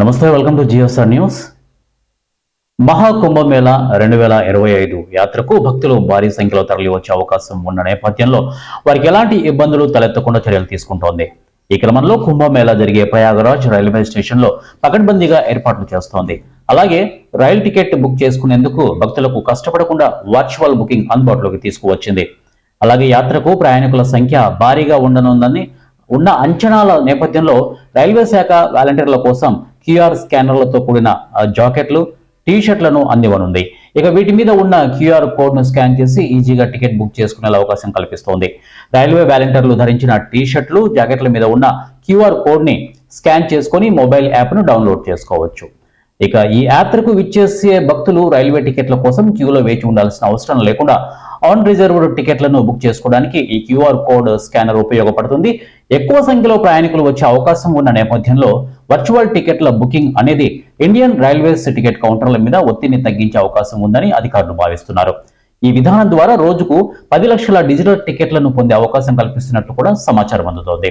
నమస్తే welcome to JioStar news. Mahakumbh Mela రెండు వేల ఇరవై ఐదు యాత్రకు భక్తులు భారీ సంఖ్యలో తరలి వచ్చే అవకాశం ఉన్న నేపథ్యంలో వారికి ఎలాంటి ఇబ్బందులు తలెత్తకుండా చర్యలు తీసుకుంటోంది. ఈ క్రమంలో కుంభమేళా జరిగే ప్రయాగరాజ్ రైల్వే స్టేషన్లో పకడ్బందీగా ఏర్పాట్లు చేస్తోంది. అలాగే రైలు టికెట్ బుక్ చేసుకునేందుకు భక్తులకు కష్టపడకుండా వర్చువల్ బుకింగ్ అందుబాటులోకి తీసుకువచ్చింది. అలాగే యాత్రకు ప్రయాణికుల సంఖ్య భారీగా ఉండనుందని ఉన్న అంచనాల నేపథ్యంలో రైల్వే శాఖ వాలంటీర్ల కోసం క్యూఆర్ స్కానర్లతో కూడిన జాకెట్లు టీ షర్ట్లను అందివ్వనుంది. ఇక వీటి మీద ఉన్న క్యూఆర్ కోడ్ను స్కాన్ చేసి ఈజీగా టికెట్ బుక్ చేసుకునే అవకాశం కల్పిస్తోంది. రైల్వే వ్యాలంటీర్లు ధరించిన టీ షర్ట్లు జాకెట్ల మీద ఉన్న క్యూఆర్ కోడ్ని స్కాన్ చేసుకొని మొబైల్ యాప్ను డౌన్లోడ్ చేసుకోవచ్చు. ఇక ఈ యాత్రకు విచ్చేసే భక్తులు రైల్వే టికెట్ల కోసం క్యూలో వేచి ఉండాల్సిన అవసరం లేకుండా ఆన్ రిజర్వ్డ్ టికెట్లను బుక్ చేసుకోవడానికి ఈ క్యూఆర్ కోడ్ స్కానర్ ఉపయోగపడుతుంది. ఎక్కువ సంఖ్యలో ప్రయాణికులు వచ్చే అవకాశం ఉన్న నేపథ్యంలో వర్చువల్ టికెట్ల బుకింగ్ అనేది ఇండియన్ రైల్వేస్ టికెట్ కౌంటర్ల మీద ఒత్తిడిని తగ్గించే అవకాశం ఉందని అధికారులు భావిస్తున్నారు. ఈ విధానం ద్వారా రోజుకు పది లక్షల డిజిటల్ టికెట్లను పొందే అవకాశం కల్పిస్తున్నట్లు కూడా సమాచారం అందుతోంది.